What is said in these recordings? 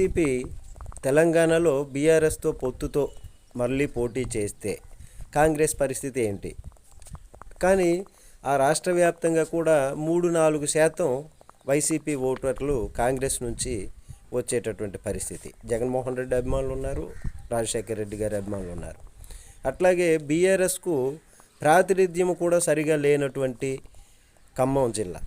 YCP తెలంగాణలో బీఆర్ఎస్తో పొత్తుతో మళ్ళీ పోటీ చేస్తే కాంగ్రెస్ పరిస్థితి ఏంటి? కానీ ఆ రాష్ట్ర వ్యాప్తంగా కూడా మూడు నాలుగు శాతం వైసీపీ ఓటర్లు కాంగ్రెస్ నుంచి వచ్చేటటువంటి పరిస్థితి. జగన్మోహన్ రెడ్డి అభిమానులు ఉన్నారు రాజశేఖర రెడ్డి గారి అభిమానులు ఉన్నారు. అట్లాగే బీఆర్ఎస్కు ప్రాతినిధ్యం కూడా సరిగా లేనటువంటి ఖమ్మం జిల్లా.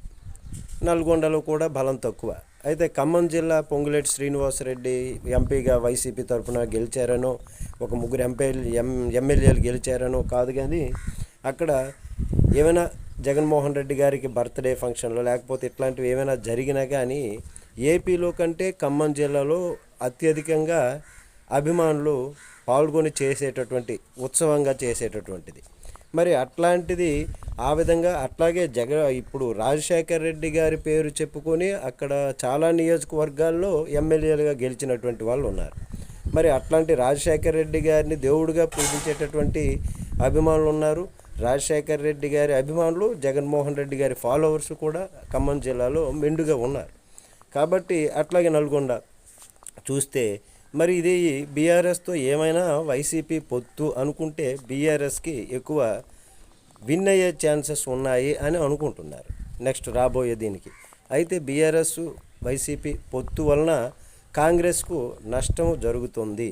నల్గొండలో కూడా బలం తక్కువ. అయితే ఖమ్మం జిల్లా పొంగులేటి శ్రీనివాసరెడ్డి ఎంపీగా వైసీపీ తరఫున గెలిచారనో ఒక ముగ్గురు ఎంపీ ఎం ఎమ్మెల్యేలు గెలిచారనో కాదు కానీ అక్కడ ఏమైనా జగన్మోహన్ రెడ్డి గారికి బర్త్డే ఫంక్షన్లో లేకపోతే ఇట్లాంటివి ఏమైనా జరిగినా కానీ ఏపీలో కంటే ఖమ్మం జిల్లాలో అత్యధికంగా అభిమానులు పాల్గొని చేసేటటువంటి ఉత్సవంగా చేసేటటువంటిది. మరి అట్లాంటిది ఆ విధంగా అట్లాగే జగ ఇప్పుడు రాజశేఖర్ రెడ్డి గారి పేరు చెప్పుకొని అక్కడ చాలా నియోజకవర్గాల్లో ఎమ్మెల్యేలుగా గెలిచినటువంటి వాళ్ళు ఉన్నారు. మరి అట్లాంటి రాజశేఖర్ రెడ్డి గారిని దేవుడిగా పూజించేటటువంటి అభిమానులు ఉన్నారు. రాజశేఖర్ రెడ్డి గారి అభిమానులు జగన్మోహన్ రెడ్డి గారి ఫాలోవర్స్ కూడా ఖమ్మం జిల్లాలో మెండుగా ఉన్నారు. కాబట్టి అట్లాగే నల్గొండ చూస్తే మరి ఇది బీఆర్ఎస్తో ఏమైనా వైసీపీ పొత్తు అనుకుంటే బీఆర్ఎస్కి ఎక్కువ విన్ అయ్యే ఛాన్సెస్ ఉన్నాయి అని అనుకుంటున్నారు. నెక్స్ట్ రాబోయే దీనికి. అయితే బీఆర్ఎస్ వైసీపీ పొత్తు వలన కాంగ్రెస్కు నష్టం జరుగుతుంది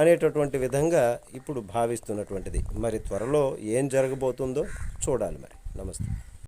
అనేటటువంటి విధంగా ఇప్పుడు భావిస్తున్నటువంటిది. మరి త్వరలో ఏం జరగబోతుందో చూడాలి మరి. నమస్తే.